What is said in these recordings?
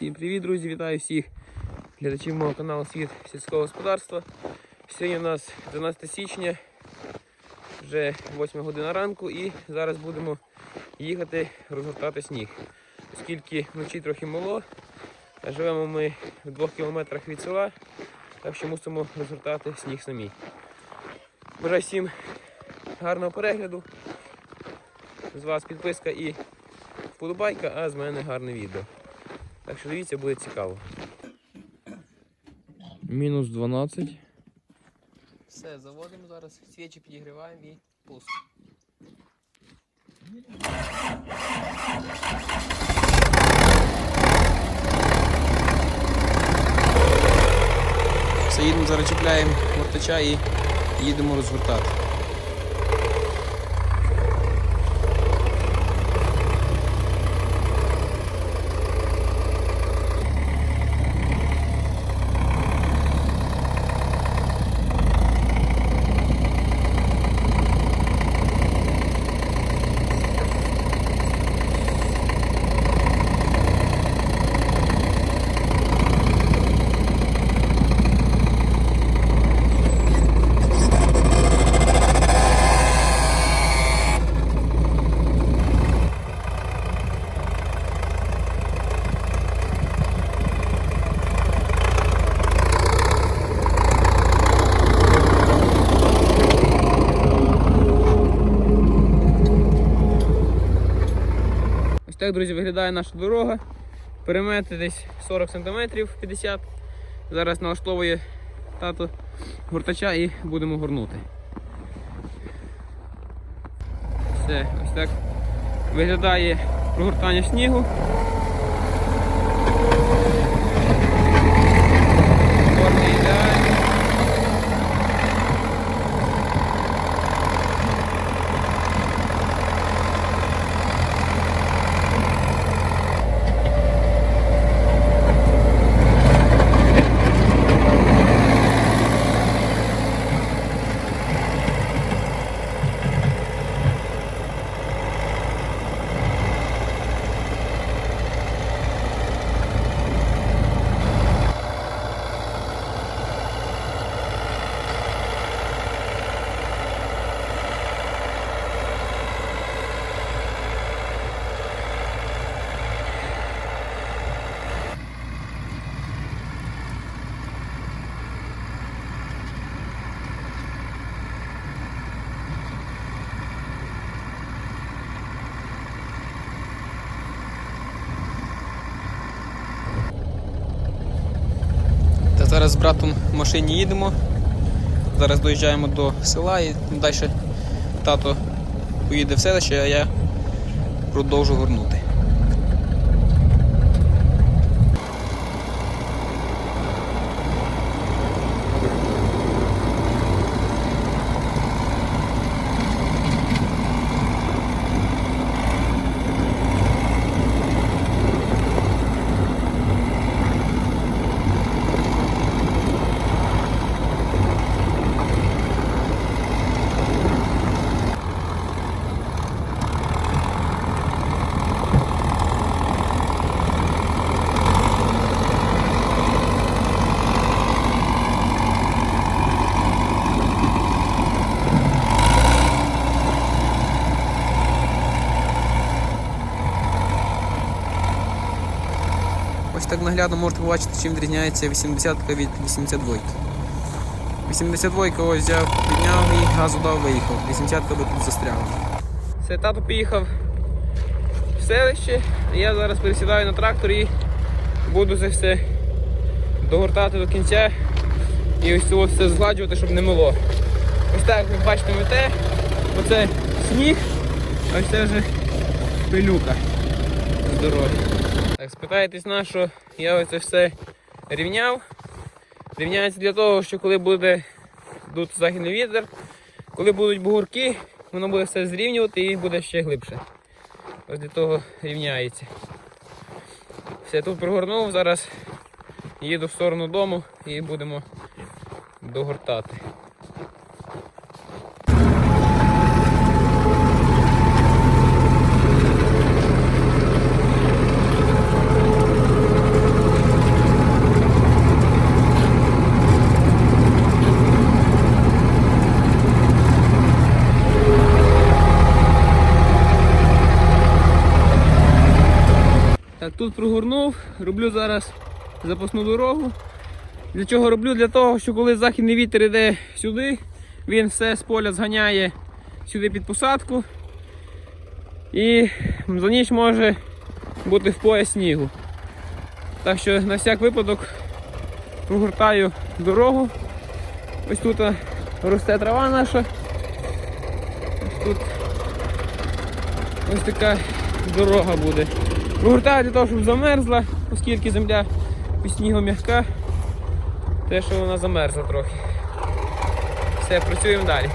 Всім привіт, друзі! Вітаю всіх глядачів мого каналу Світ сільського господарства. Сьогодні у нас 12 січня, вже 8 година ранку і зараз будемо їхати розгортати сніг. Оскільки вночі трохи мало, живемо ми в 2 кілометрах від села, так що мусимо розгортати сніг самі. Бажаю всім гарного перегляду. З вас підписка і вподобайка, а з мене гарне відео. Так що дивіться, буде цікаво. Мінус 12. Все, заводимо зараз, свічі підігріваємо і пуск. Все, їдемо, зараз чіпляємо мортача і їдемо розгортати. Так, друзі, виглядає наша дорога. Перемети десь 40 см 50 Зараз налаштовує тато гуртача і будемо горнути. Все, ось так виглядає прогортання снігу. Зараз з братом в машині їдемо. Зараз доїжджаємо до села і далі тато поїде в селище, а я продовжу горнути. Ось так наглядно можете побачити, чим відрізняється 80-ка від 82-ки. 82-ка ось взяв, підняв і газу дав, виїхав. 80-ка би тут застряла. Все, тато поїхав в селище. Я зараз пересідаю на трактор і буду це все догортати до кінця і ось це все згладжувати, щоб не мило. Ось так ви бачите мете, оце сніг, а ось це вже пилюка з дороги. Так, спитаєтесь на що я оце все рівняв. Рівняється для того, що коли буде дути західний вітер, коли будуть бугурки, воно буде все зрівнювати і буде ще глибше. Ось для того рівняється. Все, тут пригорнув, зараз їду в сторону дому і будемо догортати. Роблю зараз запасну дорогу. Для чого роблю? Для того, що коли західний вітер йде сюди, він все з поля зганяє сюди під посадку. І за ніч може бути в пояс снігу. Так що на всяк випадок прогортаю дорогу. Ось тут росте трава наша. Ось тут ось така дорога буде. Прогортаю для того, щоб замерзла, оскільки земля під снігом м'яка, те, що вона замерзла трохи. Все, працюємо далі.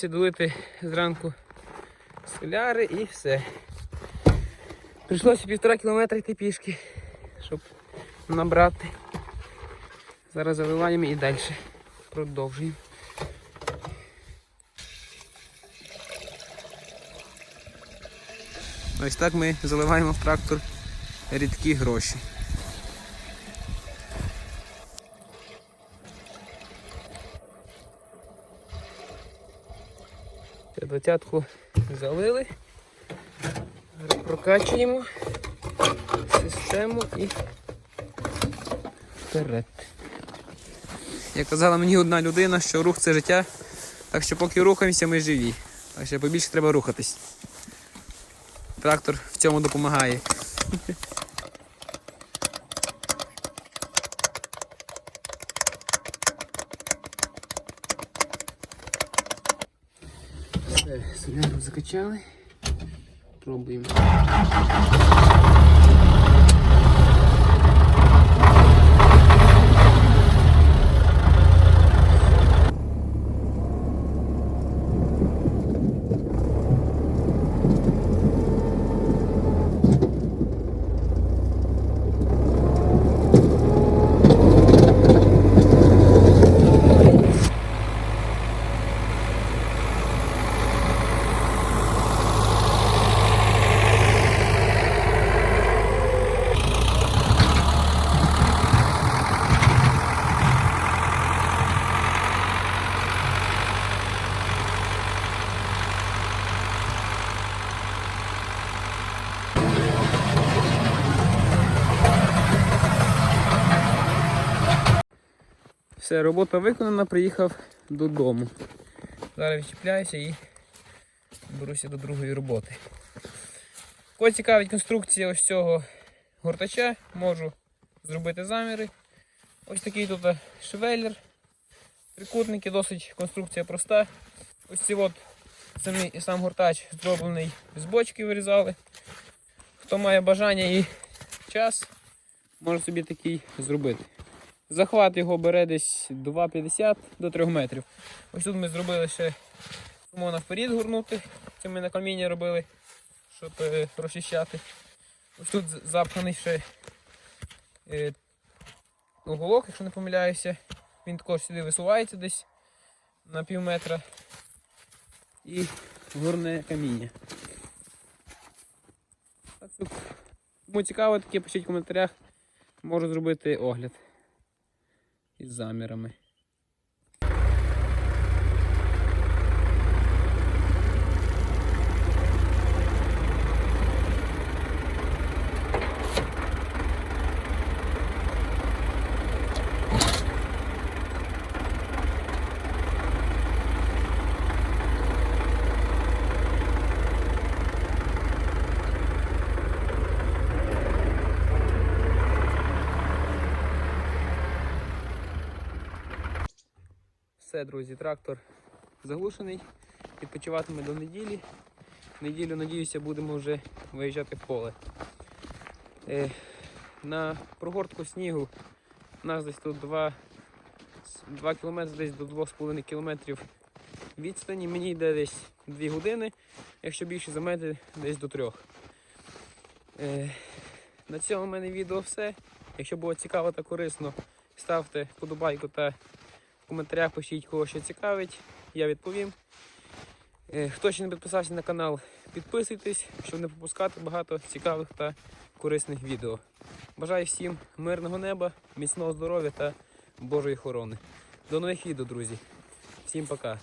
Забувся долити зранку соляри і все. Прийшлося півтора кілометра йти пішки, щоб набрати. Зараз заливаємо і далі продовжуємо. Ось так ми заливаємо в трактор рідкі гроші. Двадцятку залили, прокачуємо систему і вперед. Як казала мені одна людина, що рух це життя, так що поки рухаємося, ми живі. Так що побільше треба рухатись. Трактор в цьому допомагає. Соляру закачали. Пробуємо. Все, робота виконана, приїхав додому. Зараз відчіпляюся і беруся до другої роботи. Кого цікавить конструкція ось цього гортача, можу зробити заміри. Ось такий тут швеллер. Трикутники, досить конструкція проста. Ось ці от самі, сам гортач зроблений з бочки вирізали. Хто має бажання і час, може собі такий зробити. Захват його бере десь 2,50 до 3 метрів. Ось тут ми зробили ще можна вперед горнути. Це ми на каміння робили, щоб е, розчищати. Ось тут запханий ще е, уголок, якщо не помиляюся. Він також сюди висувається десь на пів метра. І горне каміння. Кому цікаво, таке пишіть в коментарях. Можу зробити огляд із замірами. Все, друзі, трактор заглушений. Відпочиватиме до неділі. В неділю, надіюся, будемо вже виїжджати в поле. Е, на прогортку снігу у нас десь тут 2, 2 км, десь до 2,5 км відстані. Мені йде десь 2 години, якщо більше замети, десь до 3. Е, на цьому в мене відео все. Якщо було цікаво та корисно, ставте вподобайку та коментарях пишіть, кого що цікавить, я відповім. Е, Хто ще не підписався на канал, підписуйтесь, щоб не пропускати багато цікавих та корисних відео. Бажаю всім мирного неба, міцного здоров'я та Божої охорони. До нових відео, друзі. Всім пока.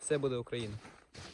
Все буде Україна.